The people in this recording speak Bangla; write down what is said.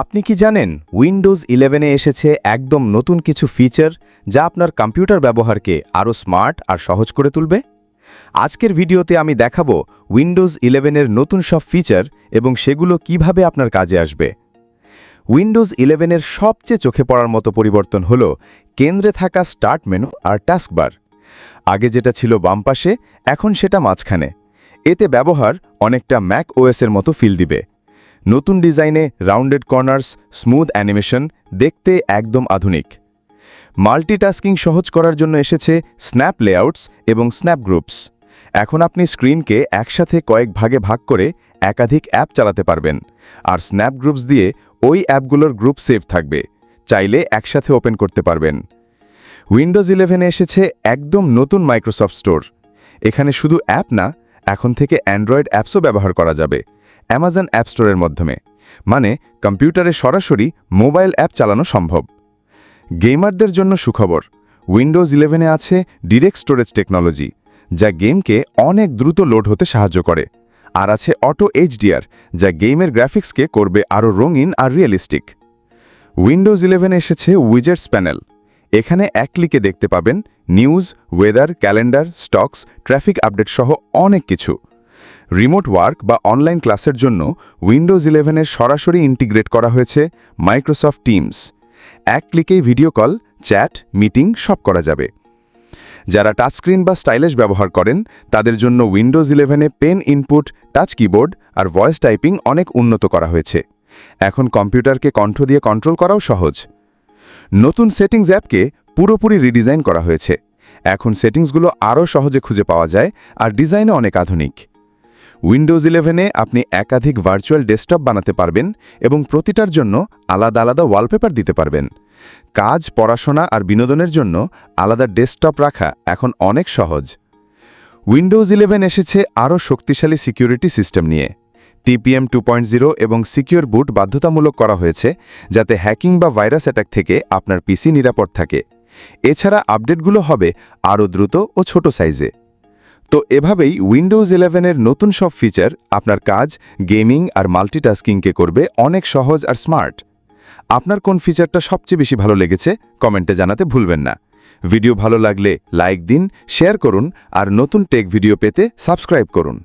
আপনি কি জানেন উইন্ডোজ ইলেভেনে এসেছে একদম নতুন কিছু ফিচার যা আপনার কম্পিউটার ব্যবহারকে আরও স্মার্ট আর সহজ করে তুলবে? আজকের ভিডিওতে আমি দেখাবো উইন্ডোজ ইলেভেনের নতুন সব ফিচার এবং সেগুলো কীভাবে আপনার কাজে আসবে। উইন্ডোজ ইলেভেনের সবচেয়ে চোখে পড়ার মতো পরিবর্তন হল কেন্দ্রে থাকা স্টার্ট মেনু আর টাস্কবার আগে যেটা ছিল বাম পাশে, এখন সেটা মাঝখানে। এতে ব্যবহার অনেকটা ম্যাক ওএসের মতো ফিল দিবে। নতুন ডিজাইনে রাউন্ডেড কর্নার্স, স্মুথ অ্যানিমেশন, দেখতে একদম আধুনিক। মাল্টিটাস্কিং সহজ করার জন্য এসেছে স্ন্যাপ লেআউটস এবং স্ন্যাপ গ্রুপস। এখন আপনি স্ক্রিনকে একসাথে কয়েক ভাগে ভাগ করে একাধিক অ্যাপ চালাতে পারবেন। আর স্ন্যাপ গ্রুপস দিয়ে ওই অ্যাপগুলোর গ্রুপ সেভ থাকবে। চাইলে একসাথে ওপেন করতে পারবেন। উইন্ডোজ ইলেভেনে এসেছে একদম নতুন মাইক্রোসফট স্টোর। এখানে শুধু অ্যাপ না, এখন থেকে অ্যান্ড্রয়েড অ্যাপসও ব্যবহার করা যাবে। অ্যামাজন অ্যাপ স্টোরের মাধ্যমে মানে কম্পিউটারে সরাসরি মোবাইল অ্যাপ চালানো সম্ভব। গেমারদের জন্য সুখবর, উইন্ডোজ ইলেভেনে আছে ডিরেক্ট স্টোরেজ টেকনোলজি, যা গেমকে অনেক দ্রুত লোড হতে সাহায্য করে, আর আছে অটো এইচডিআর, যা গেমের গ্রাফিক্সকে করবে আরও রঙিন আর রিয়েলিস্টিক। উইন্ডোজ ইলেভেনে এসেছে উইজেটস প্যানেল, এখানে এক ক্লিকে দেখতে পাবেন news, weather, calendar, stocks, traffic update সহ অনেক কিছু। রিমোট ওয়ার্ক বা অনলাইন ক্লাসের জন্য উইন্ডোজ ইলেভেনের সরাসরি ইন্টিগ্রেট করা হয়েছে মাইক্রোসফট টিমস। এক ক্লিকেই ভিডিও কল, চ্যাট, মিটিং সব করা যাবে। যারা টাচস্ক্রিন বা স্টাইলিশ ব্যবহার করেন, তাদের জন্য উইন্ডোজ ইলেভেনে পেন ইনপুট, টাচ কিবোর্ড আর ভয়েস টাইপিং অনেক উন্নত করা হয়েছে। এখন কম্পিউটারকে কণ্ঠ দিয়ে কন্ট্রোল করাও সহজ। নতুন সেটিংস অ্যাপকে পুরোপুরি রিডিজাইন করা হয়েছে। এখন সেটিংসগুলো আরও সহজে খুঁজে পাওয়া যায় আর ডিজাইনও অনেক আধুনিক। উইন্ডোজ ইলেভেনে আপনি একাধিক ভার্চুয়াল ডেস্কটপ বানাতে পারবেন এবং প্রতিটার জন্য আলাদা আলাদা ওয়ালপেপার দিতে পারবেন। কাজ, পড়াশোনা আর বিনোদনের জন্য আলাদা ডেস্কটপ রাখা এখন অনেক সহজ। উইন্ডোজ ইলেভেন এসেছে আরও শক্তিশালী সিকিউরিটি সিস্টেম নিয়ে। টিপিএম টু এবং সিকিউর বুট বাধ্যতামূলক করা হয়েছে যাতে হ্যাকিং বা ভাইরাস অ্যাটাক থেকে আপনার পিসি নিরাপদ থাকে। এছাড়া আপডেটগুলো হবে আরও দ্রুত ও ছোট সাইজে তো এভাবেই উইন্ডোজ ইলেভেনের নতুন সব ফিচার আপনার কাজ গেমিং আর মাল্টিটাস্কিংকে করবে অনেক সহজ আর স্মার্ট আপনার কোন ফিচারটা সবচেয়ে বেশি ভালো লেগেছে কমেন্টে জানাতে ভুলবেন না। ভিডিও ভালো লাগলে লাইক দিন শেয়ার করুন আর নতুন টেক ভিডিও পেতে সাবস্ক্রাইব করুন।